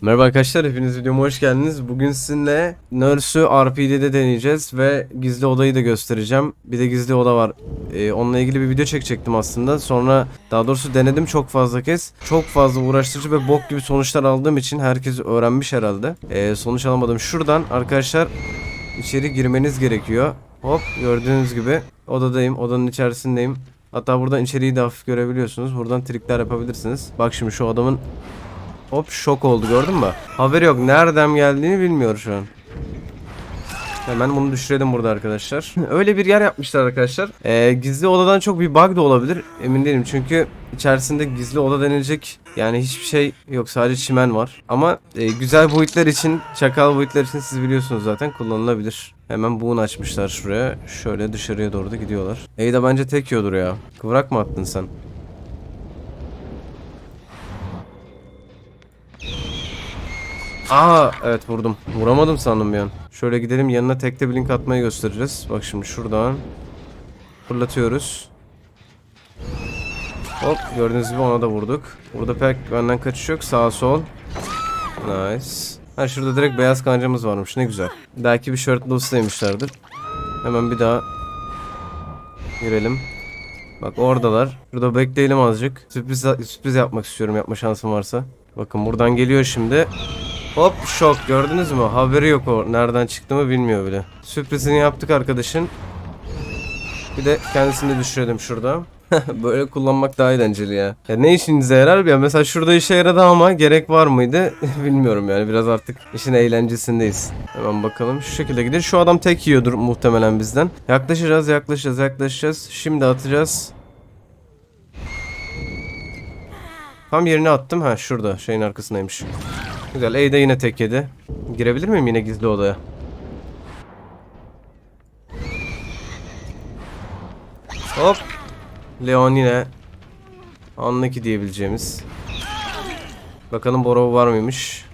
Merhaba arkadaşlar, hepiniz videoma hoş geldiniz. Bugün sizinle Nurse'ü RP'de deneyeceğiz ve gizli odayı da göstereceğim. Bir de gizli oda var. Ee, onunla ilgili bir video çekecektim aslında. Sonra daha doğrusu denedim çok fazla kez. Çok fazla uğraştırıcı ve bok gibi sonuçlar aldığım için herkes öğrenmiş herhalde. Ee, sonuç alamadım. Şuradan arkadaşlar içeri girmeniz gerekiyor. Hop gördüğünüz gibi odadayım, odanın içerisindeyim. Hatta buradan içeriği de hafif görebiliyorsunuz. Buradan trikler yapabilirsiniz. Bak şimdi şu adamın Hop şok oldu gördün mü? Haberi yok. Nereden geldiğini bilmiyor şu an. Hemen bunu düşürelim burada arkadaşlar. Öyle bir yer yapmışlar arkadaşlar. Ee, gizli odadan çok bir bug da olabilir. Emin değilim çünkü içerisinde gizli oda denilecek yani hiçbir şey yok. Sadece çimen var. Ama e, güzel boyutlar için, çakal boyutlar için siz biliyorsunuz zaten kullanılabilir. Hemen buğun açmışlar şuraya. Şöyle dışarıya doğru da gidiyorlar. Eyda bence tek yiyordur ya. Kıvrak mı attın sen? Aa evet vurdum. Vuramadım sandım bir an. Şöyle gidelim yanına tekte blink atmayı göstereceğiz. Bak şimdi şuradan fırlatıyoruz. Hop gördüğünüz gibi ona da vurduk. Burada pek benden kaçış yok. Sağ sol. Nice. Ha şurada direkt beyaz kancamız varmış. Ne güzel. Belki bir shirt demişlerdir. Hemen bir daha girelim. Bak oradalar. Şurada bekleyelim azıcık. Sürpriz, sürpriz yapmak istiyorum yapma şansım varsa. Bakın buradan geliyor şimdi. Hop şok gördünüz mü? Haberi yok o nereden çıktığımı bilmiyor bile. Sürprizini yaptık arkadaşın. Bir de kendisini düşürelim şurada. Böyle kullanmak daha eğlenceli ya. ya. Ne işinize yarar ya? Mesela şurada işe yaradı ama gerek var mıydı? Bilmiyorum yani. Biraz artık işin eğlencesindeyiz. Hemen bakalım. Şu şekilde gidiyor. Şu adam tek yiyordur muhtemelen bizden. Yaklaşacağız, yaklaşacağız, yaklaşacağız. Şimdi atacağız. Tam yerine attım. Ha şurada. Şeyin arkasındaymış. Güzel. A'da yine tek yedi. Girebilir miyim yine gizli odaya? Hop. Leon yine. Anlaki diyebileceğimiz. Bakalım Borov var mıymış?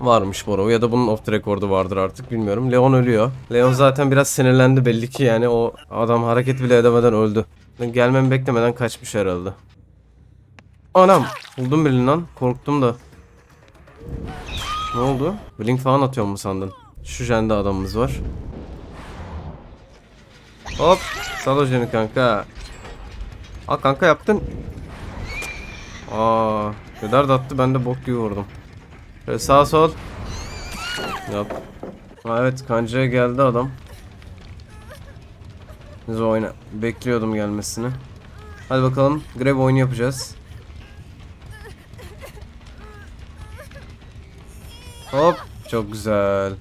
Varmış Borov ya da bunun off the record'u vardır artık bilmiyorum. Leon ölüyor. Leon zaten biraz sinirlendi belli ki yani o adam hareket bile edemeden öldü. Gelmemi beklemeden kaçmış herhalde. Anam buldum birini lan korktum da. Ne oldu? Blink falan atıyor mu sandın? Şu jende adamımız var. Hop sal o jeni kanka. Aa kanka yaptın. Aa kadar da attı ben de bok gibi vurdum. Şöyle sağ sol. Yap. Aa, evet kancaya geldi adam. Biz oyna. Bekliyordum gelmesini. Hadi bakalım. Grab oyunu yapacağız. Hop. Çok güzel.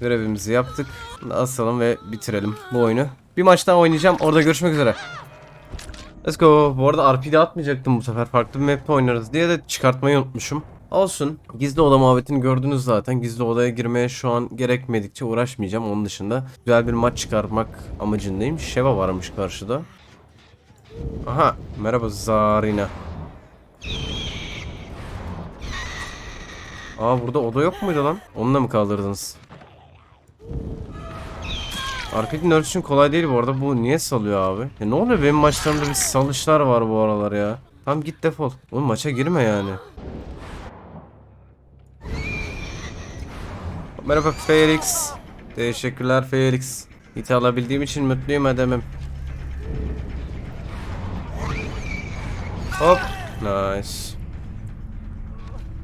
Görevimizi yaptık. Asalım ve bitirelim bu oyunu. Bir maç daha oynayacağım. Orada görüşmek üzere. Let's go. Bu arada RP'de atmayacaktım bu sefer. Farklı bir map'te oynarız diye de çıkartmayı unutmuşum. Olsun. Gizli oda muhabbetini gördünüz zaten. Gizli odaya girmeye şu an gerekmedikçe uğraşmayacağım. Onun dışında güzel bir maç çıkarmak amacındayım. Şeva varmış karşıda. Aha. Merhaba Zarina. Aa burada oda yok muydu lan? Onu da mı kaldırdınız? Arcade Nerd için kolay değil bu arada. Bu niye salıyor abi? Ya ne oluyor benim maçlarımda bir salışlar var bu aralar ya. Tamam git defol. Oğlum maça girme yani. Merhaba Felix. Teşekkürler Felix. Hit alabildiğim için mutluyum adamım. Hop. Nice.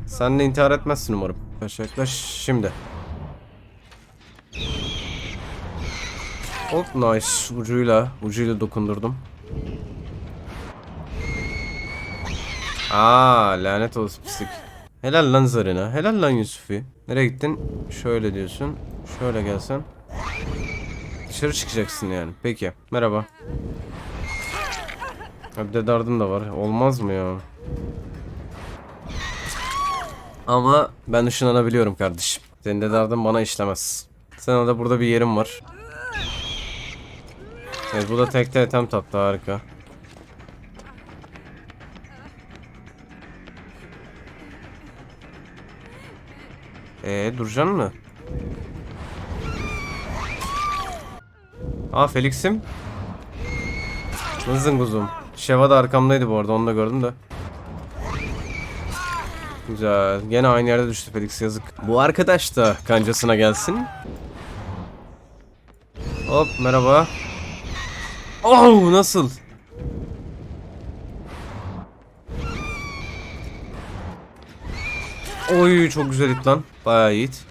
Sen de intihar etmezsin umarım. Yaklaş yaklaş şimdi. Hop nice. Ucuyla, ucuyla dokundurdum. Aa lanet olsun pislik. Helal lan Zarina. Helal lan Yusufi. Nereye gittin? Şöyle diyorsun. Şöyle gelsen. Dışarı çıkacaksın yani. Peki. Merhaba. Ha, Bir de da var. Olmaz mı ya? Ama ben ışınlanabiliyorum kardeşim. Senin de bana işlemez. Sana da burada bir yerim var. Evet bu da tekte etem tattı harika. Ee duracaksın mı? Aa Felix'im. Nasılsın kuzum? Şeva da arkamdaydı bu arada onu da gördüm de. Güzel. Gene aynı yerde düştü Felix yazık. Bu arkadaş da kancasına gelsin. Hop merhaba. Oh nasıl? Oy çok güzel it lan. Bayağı iyi it.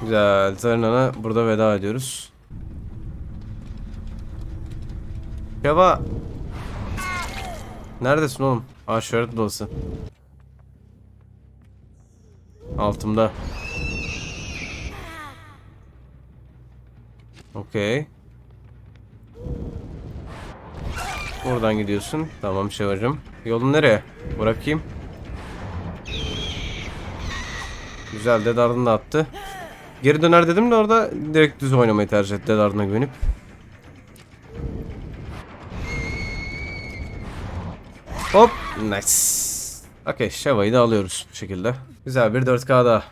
Güzel. Zarina'na burada veda ediyoruz. Şeva. Neredesin oğlum? Aa şöhret odası. Altımda. Okey. Oradan gidiyorsun. Tamam Şevacım. Yolun nereye? Bırakayım. Güzel Dead Ardın da attı. Geri döner dedim de orada direkt düz oynamayı tercih etti Dead Ardın'a güvenip. Hop. Nice. Okey Şeva'yı da alıyoruz bu şekilde. Güzel bir 4K daha.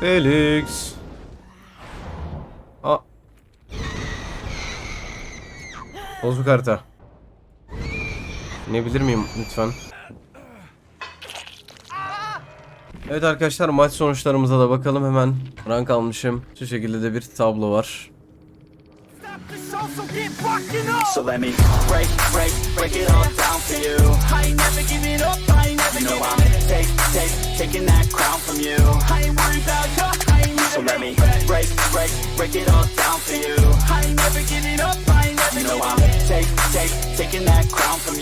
Felix. Aa. Bozuk harita. İnebilir miyim lütfen? Evet arkadaşlar maç sonuçlarımıza da bakalım hemen. Rank almışım. Şu şekilde de bir tablo var. So let me break, break, break it all down for you. I ain't never giving up, I ain't never you know I'm take, take, taking that crown from you. I ain't worried about you, I ain't So let me break, break, break it all down for you. I ain't never giving up, I ain't never you know I'm take, take, taking that crown from you.